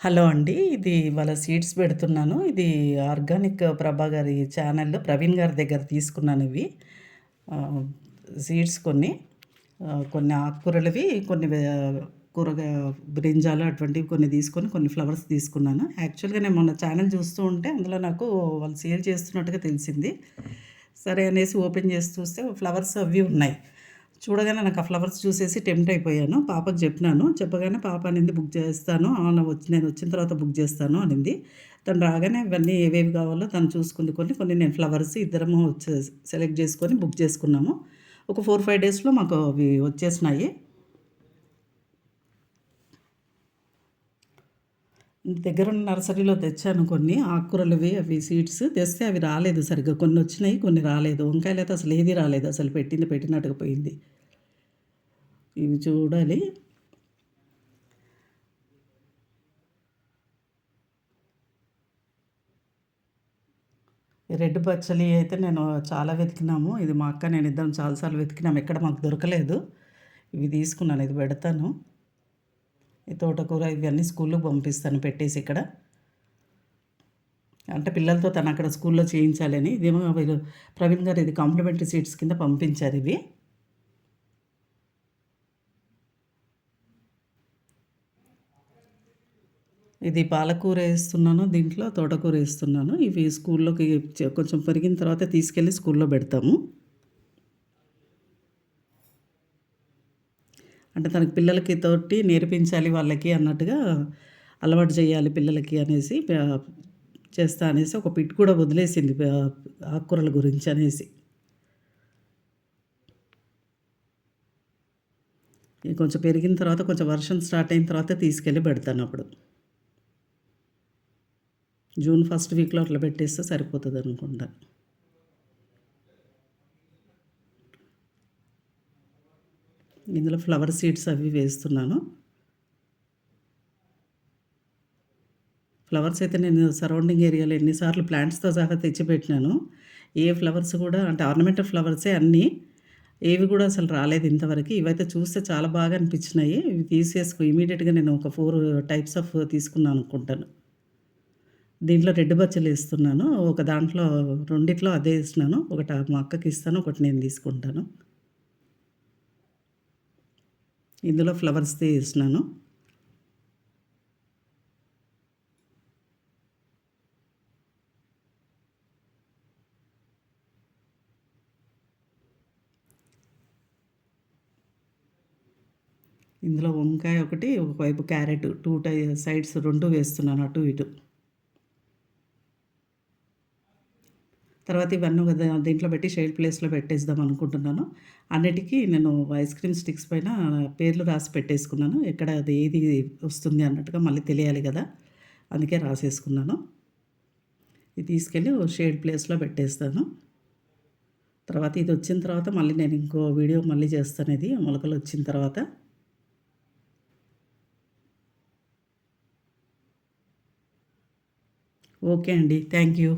Hello అండి. ఇది వాళ్ళ సీడ్స్ పెడుతున్నాను. ఇది ఆర్గానిక్ ప్రభా గారి ఛానల్‌లో ప్రవీణ్ గారి దగ్గర తీసుకున్నాను ఇవి. సీడ్స్ కొన్ని. కొన్ని ఆకుకూరలవి, కొన్ని కూరగాయ కూరగా బ్రింజాలు అటువంటివి కొన్ని తీసుకొని, కొన్ని ఫ్లవర్స్ తీసుకున్నాను. యాక్చువల్‌గా నేను మొన్న ఛానల్ చూస్తూ ఉంటే అందులో నాకు వాళ్ళు సేల్ చేస్తున్నట్టుగా తెలిసింది. సరే అనేసి ఓపెన్ చేసి చూస్తే ఫ్లవర్స్ అవి ఉన్నాయి. చూడగానే నాకు ఆ ఫ్లవర్స్ చూసేసి టెంప్ట్ అయిపోయాను. పాపకు చెప్పినాను. చెప్పగానే పాప అనేది బుక్ చేస్తాను. వచ్చి నేను వచ్చిన తర్వాత బుక్ చేస్తాను అనింది. తను రాగానే ఇవన్నీ ఏవేవి కావాలో తను చూసుకుంది కొన్ని, కొన్ని నేను ఫ్లవర్స్ ఇద్దరము సెలెక్ట్ చేసుకొని బుక్ చేసుకున్నాము. ఒక 4, 5 డేస్‌లో మాకు అవి వచ్చేసినాయి. దగ్గరున్న నర్సరీలో తెచ్చాను కొన్ని ఆకుకూరలవి అవి సీడ్స్. తెస్తే అవి రాలేదు సరిగ్గా. కొన్ని వచ్చినాయి, కొన్ని రాలేదు. వంకాయలైతే అసలు ఏది రాలేదు. అసలు పెట్టింది పెట్టినట్టుగా పోయింది. ఇవి చూడాలి. రెడ్ పచ్చలి అయితే నేను చాలా వెతికినాము. ఇది మా అక్క నేను ఇద్దరం చాలాసార్లు వెతికినాము. ఎక్కడ మాకు దొరకలేదు. ఇవి తీసుకున్నాను. ఇది పెడతాను. ఈ తోటకూర ఇవన్నీ స్కూల్‌కి పంపిస్తాను పెట్టేసి ఇక్కడ. అంటే పిల్లలతో తను అక్కడ స్కూల్‌లో చేయించాలని. ఇదేమో వీళ్ళు ప్రవీణ్ గారు ఇది కాంప్లిమెంటరీ సీట్స్ కింద పంపించారు ఇవి. ఇది పాలకూర వేస్తున్నాను దీంట్లో తోటకూర వేస్తున్నాను ఇవి స్కూల్‌లోకి కొంచెం పెరిగిన తర్వాత తీసుకెళ్ళి స్కూల్‌లో పెడతాము. అంటే తనకి పిల్లలకి తోటి నేర్పించాలి వాళ్ళకి అన్నట్టుగా అలవాటు చేయాలి పిల్లలకి అనేసి చేస్తా అనేసి ఒక పిట్ కూడా వదిలేసింది ఆకుకూరల గురించి అనేసి. కొంచెం పెరిగిన తర్వాత కొంచెం వర్షం స్టార్ట్ అయిన తర్వాత తీసుకెళ్ళి పెడతాను అప్పుడు. జూన్ ఫస్ట్ వీక్‌లో అట్లా పెట్టేస్తే సరిపోతుంది సరిపోతదనుకుంటా. ఇందులో ఫ్లవర్ సీడ్స్ అవి వేస్తున్నాను. ఫ్లవర్స్ అయితే నేను సరౌండింగ్ ఏరియాలో ఎన్నిసార్లు ప్లాంట్స్‌తో సహా తెచ్చిపెట్టినాను. ఏ ఫ్లవర్స్ కూడా అంటే ఆర్నమెంటల్ ఫ్లవర్సే అన్నీ. ఏవి కూడా అసలు రాలేదు ఇంతవరకు ఇవైతే చూస్తే చాలా బాగా అనిపించినాయి. ఇవి తీసేసుకు ఇమీడియట్గా నేను ఒక ఫోర్ టైప్స్ ఆఫ్ తీసుకున్నాను అనుకుంటాను. దీంట్లో రెడ్ బచ్చలు వేస్తున్నాను ఒక దాంట్లో రెండిట్లో అదే వేస్తున్నాను ఒకటి మా అక్కకి ఇస్తాను. ఒకటి నేను తీసుకుంటాను. ఇందులో ఫ్లవర్స్‌ది ఏసినాను. ఇందులో వంకాయ ఒకటి, ఒకవైపు క్యారెట్ టూ టై సైడ్స్ రెండు వేస్తున్నాను అటు ఇటు. తర్వాత ఇవన్నీ దీంట్లో పెట్టి షేడ్ ప్లేస్‌లో పెట్టేద్దాం అనుకుంటున్నాను. అన్నిటికీ నేను ఐస్ క్రీమ్ స్టిక్స్ పైన పేర్లు రాసి పెట్టేసుకున్నాను. ఎక్కడ అది ఏది వస్తుంది అన్నట్టుగా మళ్ళీ తెలియాలి కదా! అందుకే రాసేసుకున్నాను. ఇది తీసుకెళ్ళి ఓ షేడ్ ప్లేస్‌లో పెట్టేస్తాను. తర్వాత ఇది వచ్చిన తర్వాత మళ్ళీ నేను ఇంకో వీడియో మళ్ళీ చేస్తాను ఇది మొలకలు వచ్చిన తర్వాత. ఓకే అండి. Thank you.